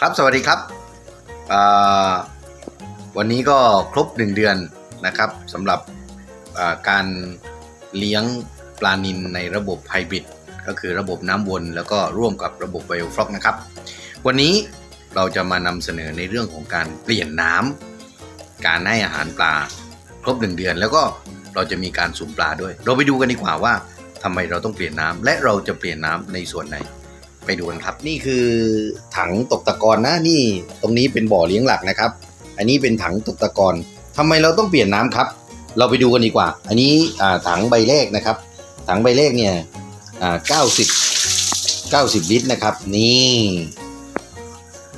ครับสวัสดีครับ วันนี้ก็ครบหนึ่งเดือนนะครับสำหรับการเลี้ยงปลานิลในระบบไฮบริดก็คือระบบน้ำวนแล้วก็ร่วมกับระบบไบโอฟล็อกนะครับ วันนี้เราจะมานำเสนอในเรื่องของการเปลี่ยนน้ำการให้อาหารปลาครบหนึ่งเดือน แล้วก็เราจะมีการสุ่มปลาด้วย เราไปดูกันดีกว่าว่าทำไมเราต้องเปลี่ยนน้ำและเราจะเปลี่ยนน้ำในส่วนไหน ไปดูกันครับ นี่คือถังตกตะกอนนะนี่ตรงนี้เป็นบ่อเลี้ยงหลักนะครับ อันนี้เป็นถังตกตะกอนทำไมเราต้องเปลี่ยนน้ำครับ เราไปดูกันดีกว่า อันนี้ถังใบแรกนะครับ ถังใบแรกเนี่ยอ่า90 90ลิตรนะครับ นี่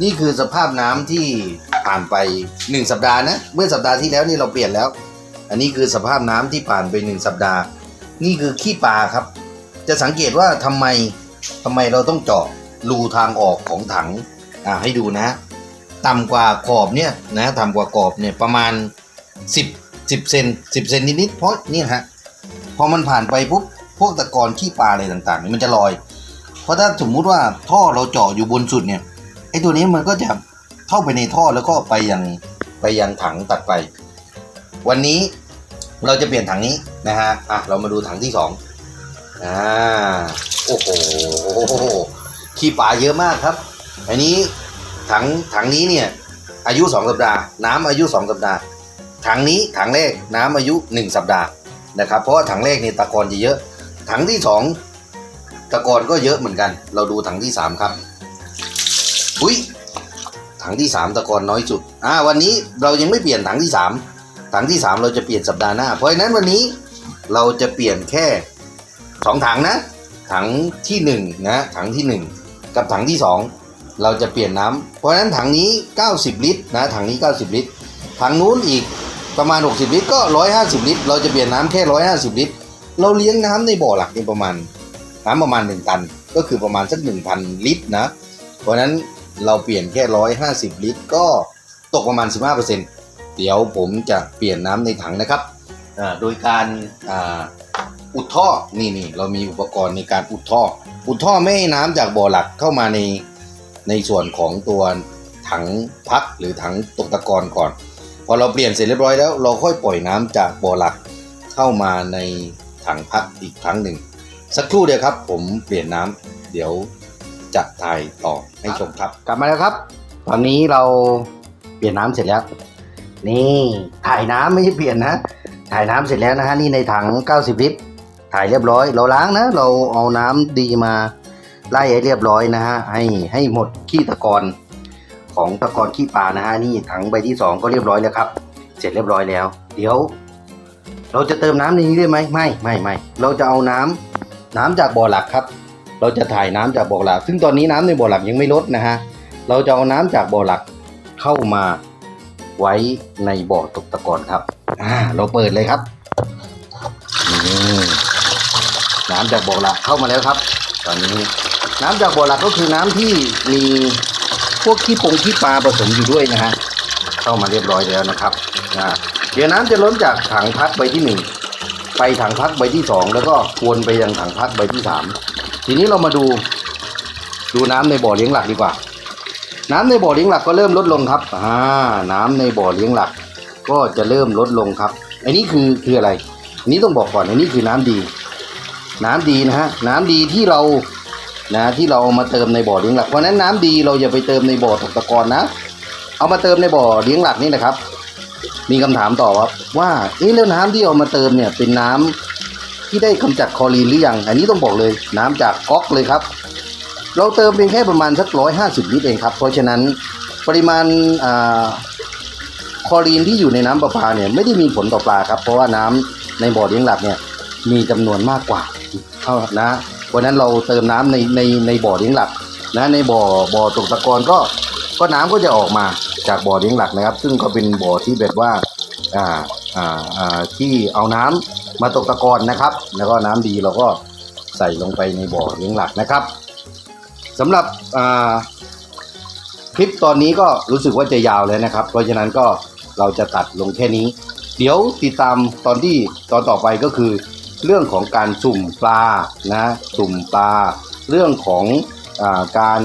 นี่คือสภาพน้ำที่ผ่านไป1สัปดาห์นะเมื่อสัปดาห์ที่แล้วนี่เราเปลี่ยนแล้ว อันนี้คือสภาพน้ำที่ผ่านไป1สัปดาห์ นี่คือขี้ปลาครับ จะสังเกตว่าทำไม ทำไมเราต้องเจาะรูทางออกของถังอ่าให้ดูนะ ต่ำกว่าขอบเนี่ยนะต่ำกว่าขอบเนี่ยประมาณ 10 10เซน10เซนนิดๆเพราะนี่ฮะพอมันผ่านไปปุ๊บพวกตะกอนขี้ปลาอะไรต่างๆนี่มันจะลอย เพราะถ้าสมมุติว่าท่อเราเจาะอยู่บนสุดเนี่ยไอ้ตัวนี้มันก็จะเข้าไปในท่อแล้วก็ไปยังไปยังถังตัดไป วันนี้เราจะเปลี่ยนถังนี้นะฮะอะเรามาดูถังที่ส อ่าโอ้โหขี้ปลาเยอะมากครับ อันนี้ถังถังนี้เนี่ยอายุ 2 สัปดาห์ น้ำอายุ 2 สัปดาห์ถังนี้ถังแรกน้ำอายุ 1 สัปดาห์นะครับ เพราะว่าถังแรกเนี่ยตะกอนจะเยอะ ถังที่ 2 ตะกอนก็เยอะเหมือนกัน เราดูถังที่ 3 ครับอุ้ยถังที่ 3 ตะกอนน้อยสุดอ่าวันนี้เรายังไม่เปลี่ยนถังที่ 3 ถังที่ 3 เราจะเปลี่ยนสัปดาห์หน้า เพราะฉะนั้นวันนี้เราจะเปลี่ยนแค่ 2ถังนะ ถังที่1นะถังที่1กับถังที่2เราจะเปลี่ยนน้ำเพราะฉะนั้นถังนี้ 90 ลิตรนะถังนี้ 90 ลิตร ถังนู้นอีกประมาณ 60 ลิตรก็ 150 ลิตร เราจะเปลี่ยนน้ำแค่ 150 ลิตร เราเลี้ยงน้ำในบ่อหลักนี่ประมาณน้ำประมาณ 1 ตัน ก็คือประมาณสัก 1,000 ลิตรนะ เพราะฉะนั้นเราเปลี่ยนแค่ 150 ลิตร ก็ตกประมาณ 15%เดี๋ยวผมจะเปลี่ยนน้ำในถังนะครับโดยการ อุดท่อนี่นี่เรามีอุปกรณ์ในการอุดท่อ อุดท่อไม่ให้น้ำจากบ่อหลักเข้ามาในในส่วนของตัวถังพักหรือถังตกตะกอนก่อน พอเราเปลี่ยนเสร็จเรียบร้อยแล้ว เราค่อยปล่อยน้ำจากบ่อหลักเข้ามาในถังพักอีกครั้งหนึ่ง สักครู่เดียวครับ ผมเปลี่ยนน้ำเดี๋ยวจะถ่ายต่อให้ชมครับ กลับมาแล้วครับ ตอนนี้เราเปลี่ยนน้ำเสร็จแล้ว นี่ถ่ายน้ำไม่ใช่เปลี่ยนนะถ่ายน้ำเสร็จแล้วนะฮะนี่ในถัง 90 ลิตร ถ่ายเรียบร้อย เราล้างนะ เราเอาน้ำดีมาไล่ให้เรียบร้อยนะฮะ ให้ให้หมดขี้ตะกอนของตะกอนขี้ปลานะฮะ นี่ถังใบที่สองก็เรียบร้อยแล้วครับ เสร็จเรียบร้อยแล้ว เดี๋ยว เราจะเติมน้ำในนี้ได้ไหมไม่ไม่ไม่ เราจะเอาน้ำน้ำจากบ่อหลักครับ เราจะถ่ายน้ำจากบ่อหลัก ซึ่งตอนนี้น้ำในบ่อหลักยังไม่ลดนะฮะ เราจะเอาน้ำจากบ่อหลักเข้ามาไว้ในบ่อตกตะกอนครับ อ่า เราเปิดเลยครับนี่ น้ำจากบ่อหลักเข้ามาแล้วครับ ตอนนี้น้ำจากบ่อหลักก็คือน้ำที่มีพวกขี้ปงขี้ปลาผสมอยู่ด้วยนะฮะเข้ามาเรียบร้อยแล้วนะครับอ่าเดี๋ยวน้ำจะล้นจากถังพักใบที่หนึ่งไปถังพักใบที่สองแล้วก็วนไปยังถังพักใบที่สามทีนี้เรามาดู ดูน้ำในบ่อเลี้ยงหลักดีกว่า น้ำในบ่อเลี้ยงหลักก็เริ่มลดลงครับอ่าน้ำในบ่อเลี้ยงหลัก ก็จะเริ่มลดลงครับอันนี้คือคืออะไรอันนี้ต้องบอกก่อนอันนี้คือน้ำดี น้ำดีนะฮะน้ำดีที่เรานะที่เราเอามาเติมในบ่อเลี้ยงหลักเพราะนั้นน้ำดีเราอย่าไปเติมในบ่อตกตะกอนนะ เอามาเติมในบ่อเลี้ยงหลักนี่นะครับ มีคำถามต่อครับว่าเอ๊ะแล้วน้ำที่เอามาเติมเนี่ยเป็นน้ำที่ได้กำจัดคอรีนหรือยังอันนี้ต้องบอกเลยน้ำจากก๊อกเลยครับ เราเติมเพียงแค่ประมาณสักร้อยห้าสิบลิตรเองครับ เพราะฉะนั้นปริมาณอ่าคอรีนที่อยู่ในน้ำประปาเนี่ยไม่ได้มีผลต่อปลาครับ เพราะว่าน้ำในบ่อเลี้ยงหลักเนี่ยมีจำนวนมากกว่า เท่านะวันนั้นเราเติมน้ำในในในบ่อเลี้ยงหลักนะในบ่อบ่อตกตะกอนก็ก็น้ำก็จะออกมาจากบ่อเลี้ยงหลักนะครับ ซึ่งก็เป็นบ่อที่แบบว่าอ่าอ่าอ่าที่เอาน้ำมาตกตะกอนนะครับ แล้วก็น้ำดีเราก็ใส่ลงไปในบ่อเลี้ยงหลักนะครับสำหรับอ่าคลิปตอนนี้ก็รู้สึกว่าจะยาวแล้วนะครับ เพราะฉะนั้นก็เราจะตัดลงแค่นี้ เดี๋ยวติดตามตอนที่ตอนต่อไปก็คือ เรื่องของการสุ่มปลานะสุ่มปลา เรื่องของอการ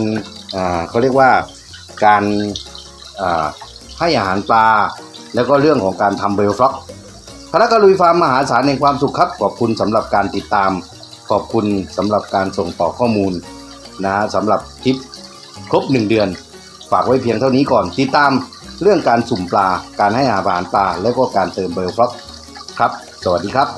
เขาเรียกว่าการให้อาหารปลา แล้วก็เรื่องของการทำเบลฟล็อกพนักกลุยฟาร์มมหาศาลแห่งความสุขครับ ขอบคุณสำหรับการติดตาม ขอบคุณสำหรับการส่งต่อข้อมูลนะฮะสำหรับทริปครบ 1 เดือน ฝากไว้เพียงเท่านี้ก่อนติดตามเรื่องการสุ่มปลา การให้อาหารปลา แล้วก็การเติมเบลฟล็อกครับ สวัสดีครับ